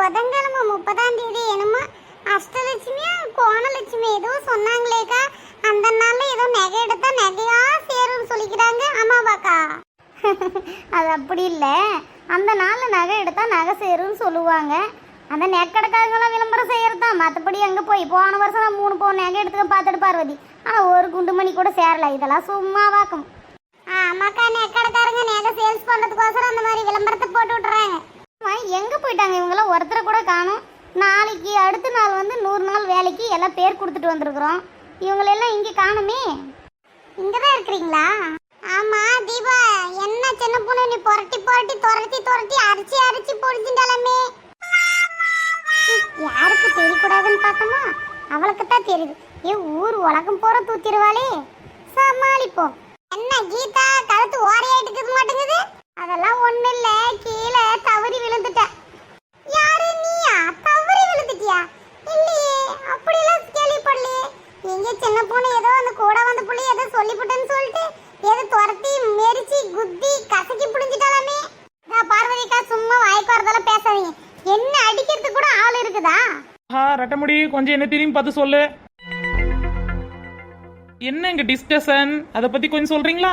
புதன்கிழமை முப்பதாம் தேதி என்னமோ அஷ்டலட்சுமியா கோணலட்சுமி ஏதோ சொன்னாங்களேக்கா. அந்த நாள்ல ஏதோ நகை எடுத்தா நகையா சேரும்னு சொல்லிக்கிறாங்க ஆமாவாக்கா அது அப்படி இல்லை. அந்த நாளில் நகை எடுத்தா நகை சேரும்னு சொல்லுவாங்க. அந்த நெக்கடைக்காரங்களாம் விளம்பரம் செய்யறது தான் மற்றபடி அங்கே போய் போன வருஷம் நான் மூணு பவுன் நகை எடுத்துக்க பார்த்துட்டு பார்வதி. ஆனால் ஒரு குண்டு மணி கூட சேரலை. இதெல்லாம் சும்மா வாக்கும் ஆமாக்கா நெக்கடைக்காரங்க நகை சேல்ஸ் போயிட்டாங்க. இவங்களாம் ஒருத்தரை கூட காணும். நாளைக்கு அடுத்த நாள் வந்து நூறு நாள் வேலைக்கு எல்லாம் பேர் கொடுத்துட்டு வந்திருக்கிறோம். இவங்களெல்லாம் இங்கே காணுமே. இங்க தான் இருக்கிறீங்களா? ஆமா தீபா. என்ன சின்ன பொண்ணு நீ புரட்டி புரட்டி துரட்டி துரட்டி அரிச்சு அரிச்சு பொடிச்சுட்டாலுமே. யாருக்கு தெரியக்கூடாதுன்னு பார்த்தோமா? அவளுக்கு தான் தெரியுது. ஏ ஊர் உலகம் போற தூத்திடுவாளே சமாளிப்போம். என்ன கீதா கழுத்து ஓரையாயிட்டு மாட்டேங்குது அதெல்லாம் ஒண்ணு இல்ல கீழே தவறி விழுந்துட்டேன் யாரு நீயா தவறி விழுந்துட்டியா இல்லையே அப்படிலாம் கேள்விப்படலையே எங்க சின்ன பொண்ணு ஏதோ அந்த கூட வந்த புள்ளி ஏதோ சொல்லிவிட்டேன்னு சொல்லிட்டு ஏதோ துரத்தி மெரிச்சு குத்தி கசக்கி புடிஞ்சிட்டாலாமே நான் பார்வதிக்கா சும்மா வாய்க்கு வரதெல்லாம் பேசாதீங்க என்ன அடிக்கிறதுக்கு கூட ஆள் இருக்குதா ஆ கொஞ்சம் என்ன திரும்பி பார்த்து சொல்லு. என்ன இங்க டிஸ்கஷன் அதை பத்தி கொஞ்சம் சொல்றீங்களா?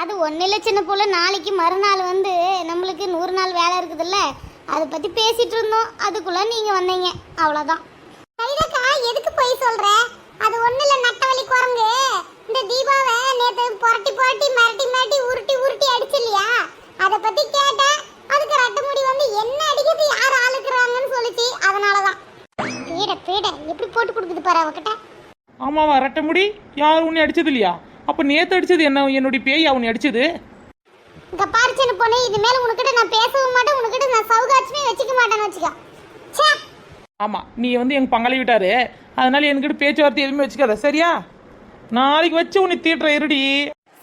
அது ஒன்றும் இல்லை சின்ன போல நாளைக்கு மறுநாள் வந்து நம்மளுக்கு நூறு நாள் வேலை இருக்குதுல்ல? அதை பற்றி பேசிட்டு இருந்தோம். அதுக்குள்ள நீங்கள் வந்தீங்க. அவ்வளோதான் எதுக்கு போய் சொல்கிற அது ஒன்றும் இல்லை நட்டவழி குரங்கு இந்த தீபாவை நேற்று புரட்டி புரட்டி மிரட்டி மிரட்டி உருட்டி உருட்டி அடிச்சு இல்லையா அதை பற்றி கேட்டேன் அதுக்கு ரட்டமுடி வந்து என்ன அடிக்கிறது யார் ஆளுக்குறாங்கன்னு சொல்லிச்சு அதனால தான் பீட பீட எப்படி போட்டு கொடுக்குது பாரு அவகிட்ட? ஆமாவா ரெட்டமுடி? யார் உன்னை அடிச்சது இல்லையா? அப்ப நேத்து அடிச்சது என்ன என்னுடைய பேய் அவனை அடிச்சது? இங்க பாரு சின்ன பொண்ணு இது மேல உனக்கிட்ட நான் பேசவும் மாட்டேன் உனக்கிட்ட நான் சவுகாச்சுமே வச்சுக்க மாட்டேன்னு வச்சுக்கோ. ச்சே! ஆமா நீ வந்து எங்க பங்காளி விட்டாரு. அதனால என்கிட்ட பேச்சுவார்த்தை எதுவுமே வச்சுக்காத சரியா? நாளைக்கு வச்சு உன்னை தீட்டுற இருடி.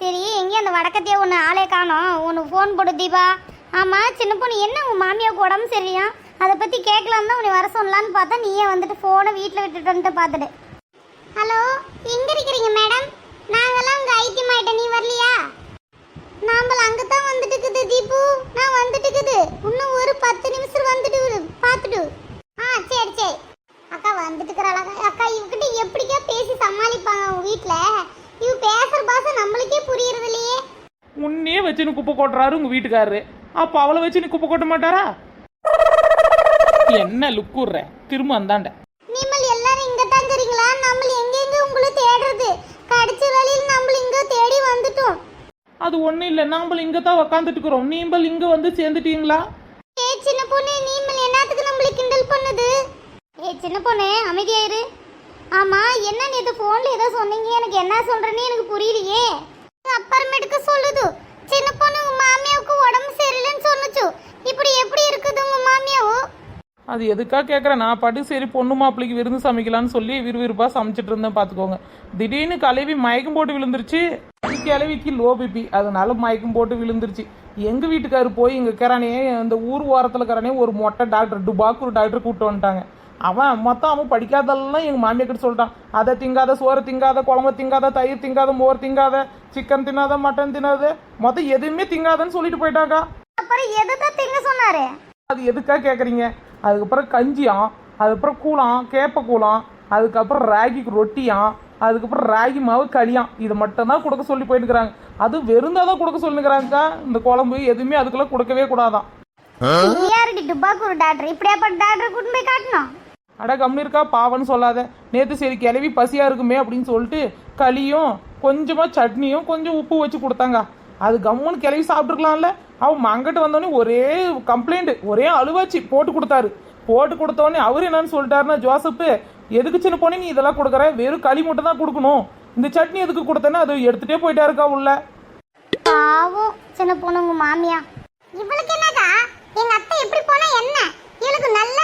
சரி எங்கே அந்த வடக்கத்தையே ஒன்று ஆளே காணோம். உனக்கு ஃபோன் போடு தீபா. ஆமாம் சின்ன பொண்ணு என்ன உன் மாமியாவுக்கு உடம்பு சரியா அதை பற்றி கேட்கலாம் தான் உன்னை வர சொல்லலான்னு பார்த்தா நீயே வந்துட்டு ஃபோனை வீட்டில் விட்டுட்டு வந்துட்டு பார்த்துட்டு ஹலோ எங்கே இருக்கிறீங்க மேடம் நாங்கெல்லாம் உங்கள் ஐத்தியம் நீ வரலையா? நாம்பள அங்கே தான் வந்துட்டு இருக்குது தீபு. நான் வந்துட்டு இருக்குது இன்னும் ஒரு பத்து நிமிஷம் வந்துட்டு பார்த்துட்டு ஆ சரி சரி. அக்கா வந்துட்டு இருக்கிறாளா அக்கா இவகிட்ட எப்படிக்கா பேசி சமாளிப்பாங்க அவங்க வீட்டில் இவ பேசுகிற பாசை நம்மளுக்கே புரியறது இல்லையே உன்னையே வச்சு நீ குப்பை கொட்டுறாரு உங்கள் வீட்டுக்காரரு. அப்போ அவளை வச்சு நீ குப்பை கொட்ட மாட்டாரா? என்ன லுக்குற திரும்ப அந்தாண்ட நீங்கள் எல்லாரும் இங்க தங்குறீங்களா நம்ம எங்கெங்க உங்களை தேடுறது? கடிச்ச வழியில் நம்ம இங்க தேடி வந்துட்டோம். அது ஒண்ணும் இல்ல. நாம்பள் இங்க தான் உக்காந்துட்டு இருக்கிறோம். நீம்பள் இங்க வந்து சேர்ந்துட்டீங்களா? ஏ சின்ன பொண்ணு நீங்கள் என்னத்துக்கு நம்மளை கிண்டல் பண்ணுது? ஏ சின்ன பொண்ணு அமைதியாயிரு ஆமா என்ன நேத்து போன்ல ஏதோ சொன்னீங்க. எனக்கு என்ன சொல்றேன்னு எனக்கு புரியலையே. அப்புறமேட்டுக்கு சொல்லுது சின்ன பொண்ணு உங்க மாமியாவுக்கு உடம்பு சரியில்லைன்னு சொன்னுச்சு இப்படி எப்படி இருக்குது உங்க மாமியாவும் அது எதுக்காக கேட்குறேன் நான் பாட்டு சரி பொண்ணு மாப்பிள்ளைக்கு விருந்து சமைக்கலாம்னு சொல்லி விறுவிறுப்பாக சமைச்சிட்டு இருந்தேன் பார்த்துக்கோங்க திடீர்னு கலவி மயக்கம் போட்டு விழுந்துருச்சு. கிளவிக்கு லோ பிபி அதனால மயக்கம் போட்டு விழுந்துருச்சு. எங்கள் வீட்டுக்காரு போய் இங்கே இருக்கிறானே இந்த ஊர் ஓரத்தில் இருக்கிறானே ஒரு மொட்டை டாக்டர் டுபாக்கு ஒரு டாக்டர் கூப்பிட்டு வந்துட்டாங்க. அவன் மொத்தம் அவன் படிக்காதெல்லாம் எங்கள் மாமியார் கிட்ட சொல்லிட்டான். அதை திங்காத சோறு திங்காத குழம்பு திங்காத தயிர் திங்காத மோர் திங்காத சிக்கன் தின்னாத மட்டன் தின்னாத மொத்தம் எதுவுமே திங்காதன்னு சொல்லிட்டு போயிட்டாக்கா அப்புறம் எதுதான் திங்க சொன்னாரு? அது எதுக்காக கேட்குறீங்க அதுக்கப்புறம் கஞ்சியாம் அதுக்கப்புறம் கூழாம் கேப்ப கூழாம் அதுக்கப்புறம் ராகிக்கு ரொட்டியாம் அதுக்கப்புறம் ராகி மாவு களியாம். இதை மட்டும்தான் கொடுக்க சொல்லி போயிருக்கிறாங்க. அது வெறுந்தா தான் கொடுக்க சொல்லுங்கிறாங்கக்கா இந்த குழம்பு எதுவுமே அதுக்கெல்லாம் கொடுக்கவே கூடாதான். அட கம்னு இருக்கா பாவன்னு சொல்லாத. நேற்று சரி கிளவி பசியா இருக்குமே அப்படின்னு சொல்லிட்டு களியும் கொஞ்சமா சட்னியும் கொஞ்சம் உப்பு வச்சு கொடுத்தாங்க. அது கம்முன்னு கிளவி சாப்பிட்டுருக்கலாம்ல. அவன் மங்கிட்ட வந்தோடனே ஒரே கம்ப்ளைண்ட் ஒரே அழுவாச்சு போட்டு கொடுத்தாரு. போட்டு கொடுத்தோடனே அவர் என்னன்னு சொல்லிட்டாருன்னா ஜோசப்பு எதுக்கு சின்ன போனே நீ இதெல்லாம் கொடுக்குற? வெறும் களி மட்டும் தான் கொடுக்கணும். இந்த சட்னி எதுக்கு கொடுத்தேன்னா அது எடுத்துட்டே போயிட்டாருக்கா உள்ள? பாவம் சின்ன பொண்ணு மாமியா இவளுக்கு என்னடா எங்க அத்தை எப்படி போனா என்ன? இவளுக்கு நல்ல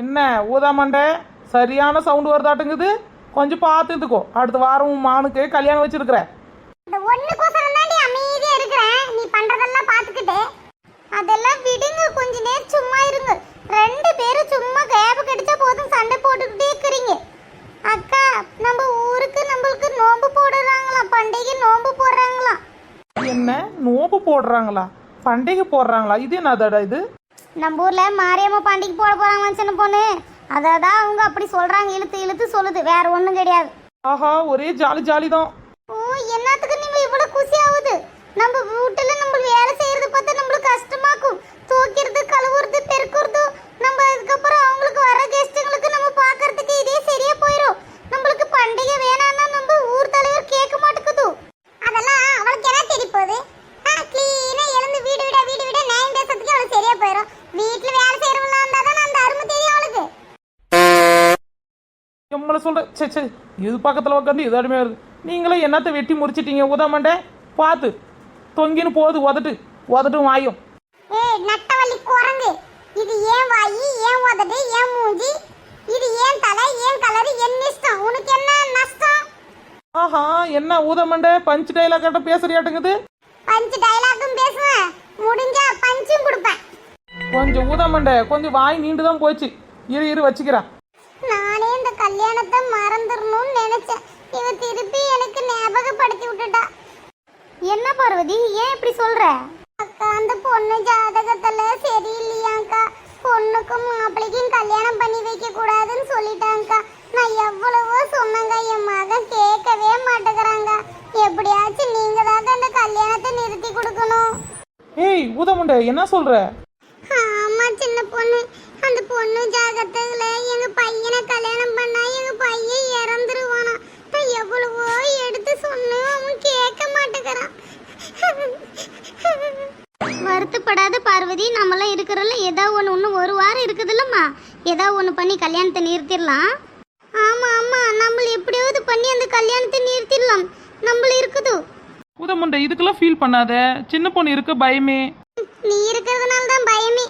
என்ன ஊதாமண்டை சரியான சவுண்டு வருதாட்டுங்குது. கொஞ்சம் பார்த்துக்கோ அடுத்த வாரம் மானுக்கு கல்யாணம் வச்சிருக்கிற ஒண்ணுக்கோசரம் தாண்டி அமைதியா இருக்கிறேன் நீ பண்றதெல்லாம் பாத்துக்கிட்டு அதெல்லாம் விடுங்க கொஞ்ச நேரம் சும்மா இருங்க. ரெண்டு பேரும் சும்மா கேப் கடிச்சா போதும் சண்டை போட்டுக்கிட்டே இருக்கிறீங்க. அக்கா நம்ம ஊருக்கு நம்மளுக்கு நோன்பு போடுறாங்களா? பண்டிகை நோன்பு போடுறாங்களா? என்ன? நோம்பு போடுறாங்களா? பண்டிகை போடுறாங்களா? இது என்னதாடா இது? நம்ம ஊர்ல மாரியம்மா பாண்டிக்கு போட போறாங்க சின்ன பொண்ணு. அதான் அவங்க அப்படி சொல்றாங்க இழுத்து இழுத்து சொல்லுது. வேற ஒண்ணும் கிடையாது. ஆஹா ஒரே ஜாலி ஜாலி தான் ஓ என்னத்துக்கு நீங்க இவ்வளவு குசி ஆகுது நம்ம வீட்டுல நம்ம வேலை செய்யறது பார்த்தா நம்மளுக்கு கஷ்டமாக்கும் தூக்கிறது கழுவுறது பெருக்குறது நம்ம அதுக்கப்புறம் அவங்களுக்கு வர கெஸ்ட்டுங்களுக்கு நம்ம பார்க்கறதுக்கு இதே சரியா போயிடும் நம்மளுக்கு பண்டிகை வேணாம்னா நம்ம ஊர் தலைவர் கேட்க மாட்டேங்குது அதெல்லாம் அவளுக்கு என்ன தெரிய போகுது க்ளீனா எழுந்து வீடு விட வீடு விட நியாயம் பேசுறதுக்கு அவளுக்கு சரியா போயிடும் வீட்டுல வேலை செய்யறவங்களா இருந்தா தான் அந்த அருமை தெரியும் அவளுக்கு எம்மளை சொல்ற சே சே இது பக்கத்தில் உட்காந்து இது அருமையாக இருக்கு. நீங்களே என்னத்தை வெட்டி முறிச்சிட்டீங்க? உதாமண்டே பார்த்து தொங்கின்னு போகுது உதட்டு. உதட்டும் வாயும். ஏய் நட்டவள்ளி குரங்கு. இது ஏன் வாயி ஏன் உதடு ஏன் மூஞ்சி? இது ஏன் தலை ஏன் கலரு என் இஷ்டம்? உனக்கு என்ன நஷ்டம்? ஆஹா என்ன ஊதமண்டே பஞ்ச் டைலாக் கட்ட பேசுறியாட்டுங்குது. பஞ்சு டைலாக்கும் பேசுவேன். முடிஞ்சா பஞ்சும் கொடுப்பேன். கொஞ்சம் ஊதமண்டே கொஞ்சம் வாய் நீண்டு தான் போச்சு. இரு இரு வச்சுக்கிறேன். கல்யாணத்தை மறந்துடணும்னு நினைச்சேன். இவ திருப்பி எனக்கு ஞாபகப்படுத்தி விட்டுட்டா என்ன பார்வதி ஏன் இப்படி சொல்ற? அக்கா அந்த பொண்ணு ஜாதகத்துல சரியில்லையாக்கா. பொண்ணுக்கும் மாப்பிள்ளைக்கும் கல்யாணம் பண்ணி வைக்க கூடாதுன்னு சொல்லிட்டாங்கக்கா. நான் எவ்வளவோ சொன்னங்க என் மகன் கேட்கவே மாட்டேங்கிறாங்க. எப்படியாச்சும் நீங்க தான் அந்த கல்யாணத்தை நிறுத்தி கொடுக்கணும். ஏய் ஊதமண்டே என்ன சொல்ற? ஆமா சின்ன பொண்ணு. அந்த பொண்ணு ஜாகத்துல இருக்குதுல்லம்மா ஏதோ ஒன்று பண்ணி கல்யாணத்தை நிறுத்திடலாம்? ஆமா ஆமா. நம்மள எப்படியாவது பண்ணி அந்த கல்யாணத்தை நிறுத்திடலாம். நம்மள இருக்குது. ஊதமண்டே இதுக்கெல்லாம் ஃபீல் பண்ணாத. சின்ன பொண்ணு இருக்க பயமே. நீ இருக்கிறதுனால தான் பயமே.